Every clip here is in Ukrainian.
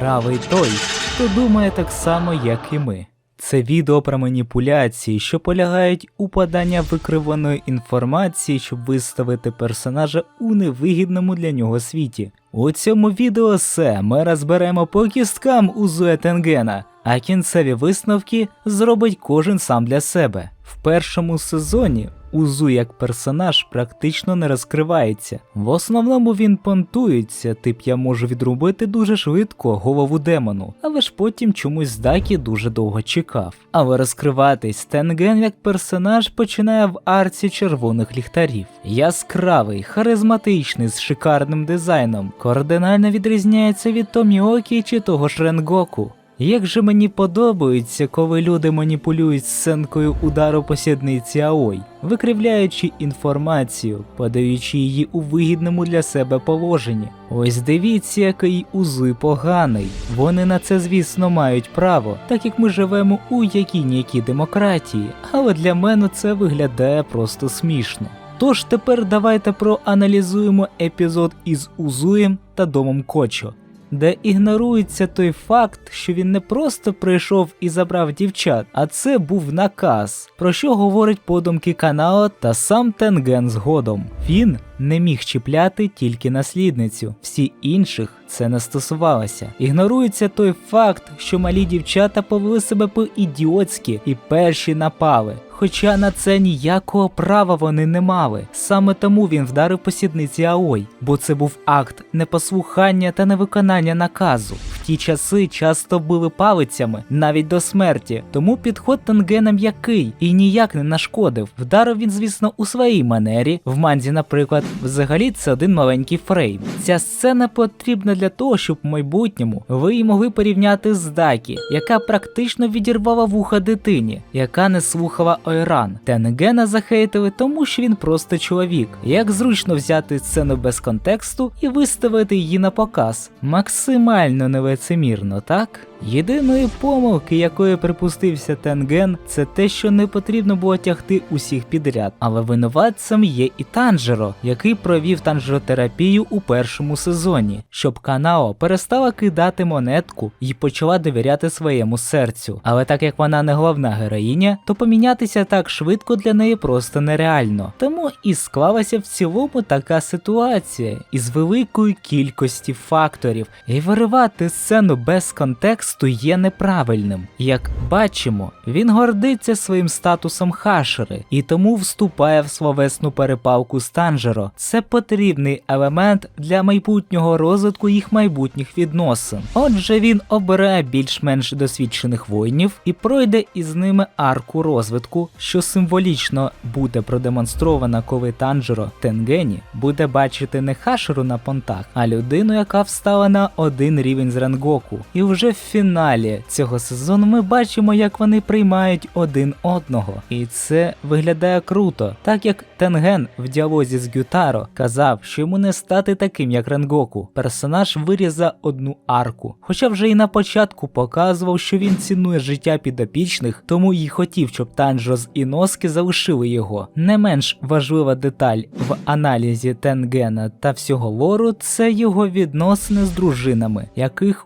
правий той, хто думає так само, як і ми. Це відео про маніпуляції, що полягають у поданні викриваної інформації, щоб виставити персонажа у невигідному для нього світі. У цьому відео все ми розберемо по кісткам Узуя Тенгена, а кінцеві висновки зробить кожен сам для себе. В першому сезоні Узу як персонаж практично не розкривається. В основному він понтується, тип я можу відрубити дуже швидко голову демону, але ж потім чомусь Дакі дуже довго чекав. Але розкриватись Тенген як персонаж починає в арці червоних ліхтарів. Яскравий, харизматичний, з шикарним дизайном, кардинально відрізняється від Томіокі чи того ж Ренгоку. Як же мені подобається, коли люди маніпулюють сценкою удару по сідниці Аой, викривляючи інформацію, подаючи її у вигідному для себе положенні. Ось дивіться, який узуй поганий. Вони на це, звісно, мають право, так як ми живемо у якій-нікій демократії, але для мене це виглядає просто смішно. Тож тепер давайте проаналізуємо епізод із Узуєм та домом Кочо де ігнорується той факт, що він не просто прийшов і забрав дівчат, а це був наказ, про що говорить подумки Канао та сам Тенген згодом. Він не міг чіпляти тільки наслідницю, всі інших це не стосувалося. Ігнорується той факт, що малі дівчата повели себе по-ідіотськи і перші напали. Хоча на це ніякого права вони не мали. Саме тому він вдарив по сідниці Аой, бо це був акт непослухання та невиконання наказу. Ті часи часто били палицями навіть до смерті, тому підход Тенгена м'який і ніяк не нашкодив. Вдарив він, звісно, у своїй манері. В манзі, наприклад, взагалі це один маленький фрейм. Ця сцена потрібна для того, щоб в майбутньому ви її могли порівняти з Дакі, яка практично відірвала вуха дитині, яка не слухала Ойран. Тенгена захейтили, тому що він просто чоловік. Як зручно взяти сцену без контексту і виставити її на показ. Максимально невицемірно, так? Єдиної помилки, якої припустився Тенген, це те, що не потрібно було тягти усіх підряд. Але винуватцем є і Танжеро, який провів танжеротерапію у першому сезоні, щоб Канао перестала кидати монетку і почала довіряти своєму серцю. Але так як вона не головна героїня, то помінятися так швидко для неї просто нереально. Тому і склалася в цілому така ситуація із великою кількості факторів, і виривати сцену без контексту є неправильним. Як бачимо, він гордиться своїм статусом хашери і тому вступає в словесну перепалку з Танжеро. Це потрібний елемент для майбутнього розвитку їх майбутніх відносин. Отже, він обирає більш-менш досвідчених воїнів і пройде із ними арку розвитку, що символічно буде продемонстрована, коли Танжеро Тенгені буде бачити не хашеру на понтах, а людину, яка встала на один рівень з Ренгоку. І вже в фіналі цього сезону ми бачимо, як вони приймають один одного, і це виглядає круто, так як Тенген в діалозі з Гютаро казав, що йому не стати таким, як Ренгоку. Персонаж вирізав одну арку, хоча вже і на початку показував, що він цінує життя підопічних, тому й хотів, щоб Танжо з Іноски залишили його. Не менш важлива деталь в аналізі Тенгена та всього лору це його відносини з дружинами, яких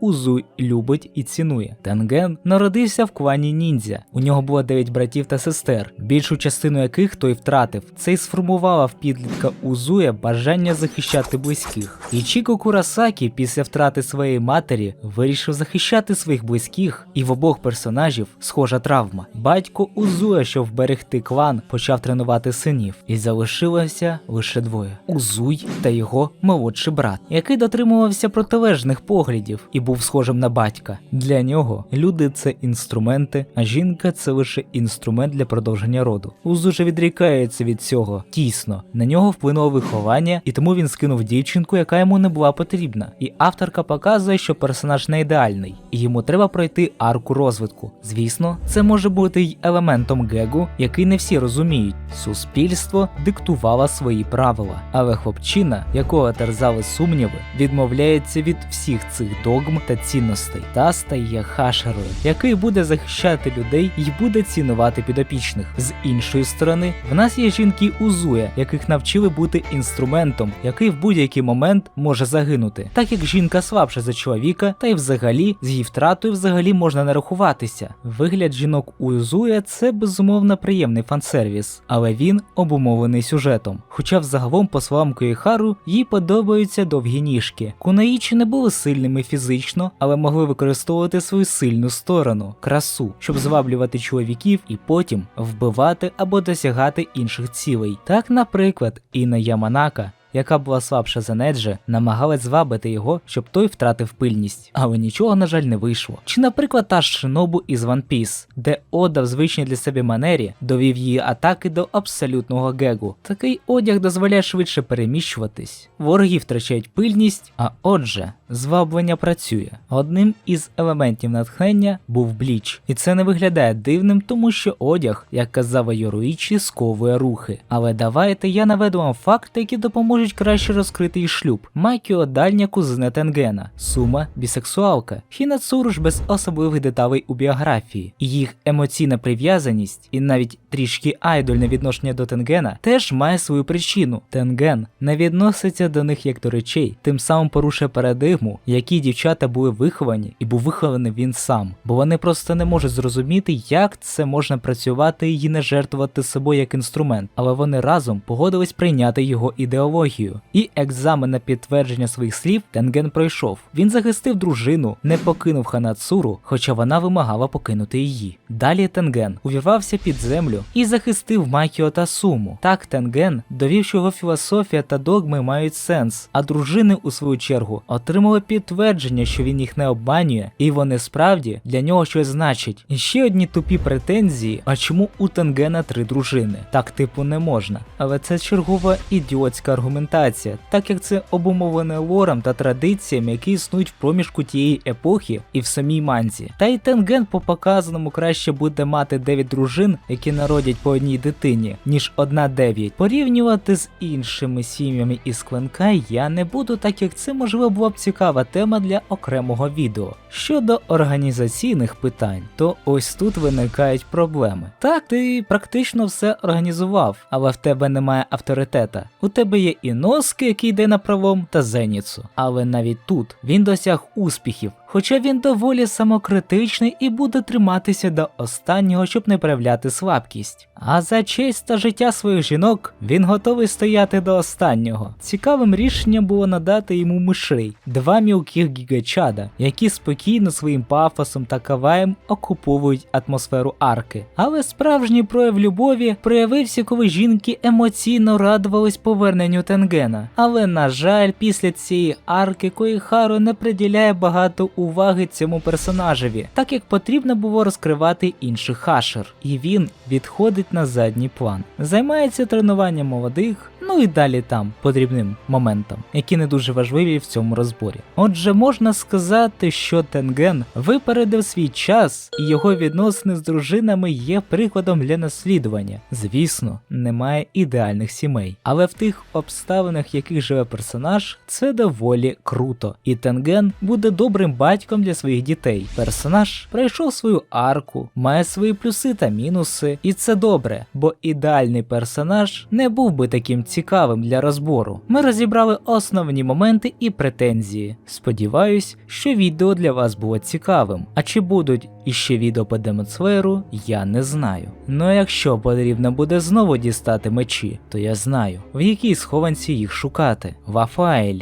Узуй любить і цінує. Тенген народився в клані ніндзя. У нього було 9 братів та сестер, більшу частину яких той втратив. Це й сформувало в підлітка Узуя бажання захищати близьких. І Чіко Курасакі після втрати своєї матері вирішив захищати своїх близьких, і в обох персонажів схожа травма. Батько Узуя, щоб вберегти клан, почав тренувати синів, і залишилося лише двоє: Узуй та його молодший брат, який дотримувався протилежних поглядів і був схожим на батька. Для нього люди це інструменти, а жінка це лише інструмент для продовження роду. Узу же відрікається від цього тісно. На нього вплинуло виховання, і тому він скинув дівчинку, яка йому не була потрібна. І авторка показує, що персонаж не ідеальний, і йому треба пройти арку розвитку. Звісно, це може бути й елементом гегу, який не всі розуміють. Суспільство диктувало свої правила, але хлопчина, якого терзали сумніви, відмовляється від всіх цих догм та цінностей та стає хашерою, який буде захищати людей і буде цінувати підопічних. З іншої сторони, в нас є жінки Узуя, яких навчили бути інструментом, який в будь-який момент може загинути, так як жінка слабша за чоловіка, та й взагалі з її втратою взагалі можна не рахуватися. Вигляд жінок Узуя це безумовно приємний фансервіс, але він обумовлений сюжетом. Хоча взагалом, по словам Коїхару, їй подобаються довгі ніжки. Кунаїчі не були сильними фізично, але могли використовувати свою сильну сторону красу, щоб зваблювати чоловіків і потім вбивати або досягати інших цілей. Так, наприклад, Іна Яманака. Яка була слабша за Неджа, намагалась звабити його, щоб той втратив пильність, але нічого, на жаль, не вийшло. Чи, наприклад, та ж Шинобу із One Piece, де Ода в звичній для себе манері довів її атаки до абсолютного гегу. Такий одяг дозволяє швидше переміщуватись, вороги втрачають пильність, а отже, зваблення працює. Одним із елементів натхнення був бліч, і це не виглядає дивним, тому що одяг, як казав Йоруїчі, сковує рухи. Але давайте я наведу вам факти, які допоможуть краще розкрити її шлюб. Макіо дальня кузина Тенгена, Сума бісексуалка, Хінацуру ж без особливих деталей у біографії. Їх емоційна прив'язаність і навіть трішки айдольне відношення до Тенгена теж має свою причину. Тенген не відноситься до них як до речей, тим самим порушує парадигму, які дівчата були виховані, і був вихований він сам, бо вони просто не можуть зрозуміти, як це можна працювати і не жертвувати собою як інструмент, але вони разом погодились прийняти його ідеологію. І екзамен на підтвердження своїх слів Тенген пройшов. Він захистив дружину, не покинув Ханацуру, хоча вона вимагала покинути її. Далі Тенген увірвався під землю і захистив Макіо та Суму. Так Тенген довів, що його філософія та догми мають сенс, а дружини, у свою чергу, отримали підтвердження, що він їх не обманює, і вони справді для нього щось значать. І ще одні тупі претензії: а чому у Тенгена три дружини? Так типу не можна. Але це чергова ідіотська аргументація, так як це обумовлене лором та традиціями, які існують в проміжку тієї епохи і в самій манзі. Та й Тенген по показаному краще буде мати 9 дружин, які народять по одній дитині, ніж одна 9. Порівнювати з іншими сім'ями із клинка я не буду, так як це можливо була б цікава тема для окремого відео. Щодо організаційних питань, то ось тут виникають проблеми. Так, ти практично все організував, але в тебе немає авторитета. У тебе є і носки, який йде на правом, та Зеніцу. Але навіть тут він досяг успіхів. Хоча він доволі самокритичний і буде триматися до останнього, щоб не проявляти слабкість. А за честь та життя своїх жінок він готовий стояти до останнього. Цікавим рішенням було надати йому мишей, два мілких гігачада, які спокійно своїм пафосом та каваєм окуповують атмосферу арки. Але справжній прояв любові проявився, коли жінки емоційно радувались поверненню Тенгена. Але на жаль, після цієї арки Коїхару не приділяє багато уваги цьому персонажеві, так як потрібно було розкривати інший хашер, і він відходить на задній план. Займається тренуванням молодих, ну і далі там потрібним моментам, які не дуже важливі в цьому розборі. Отже, можна сказати, що Тенген випередив свій час, і його відносини з дружинами є прикладом для наслідування. Звісно, немає ідеальних сімей, але в тих обставинах, в яких живе персонаж, це доволі круто. І Тенген буде добрим батьком для своїх дітей. Персонаж пройшов свою арку, має свої плюси та мінуси, і це добре, бо ідеальний персонаж не був би таким цікавим для розбору. Ми розібрали основні моменти і претензії. Сподіваюсь, що відео для вас було цікавим. А чи будуть іще відео по демонсферу, я не знаю. Ну а якщо потрібно буде знову дістати мечі, то я знаю, в якій схованці їх шукати. Вафаель.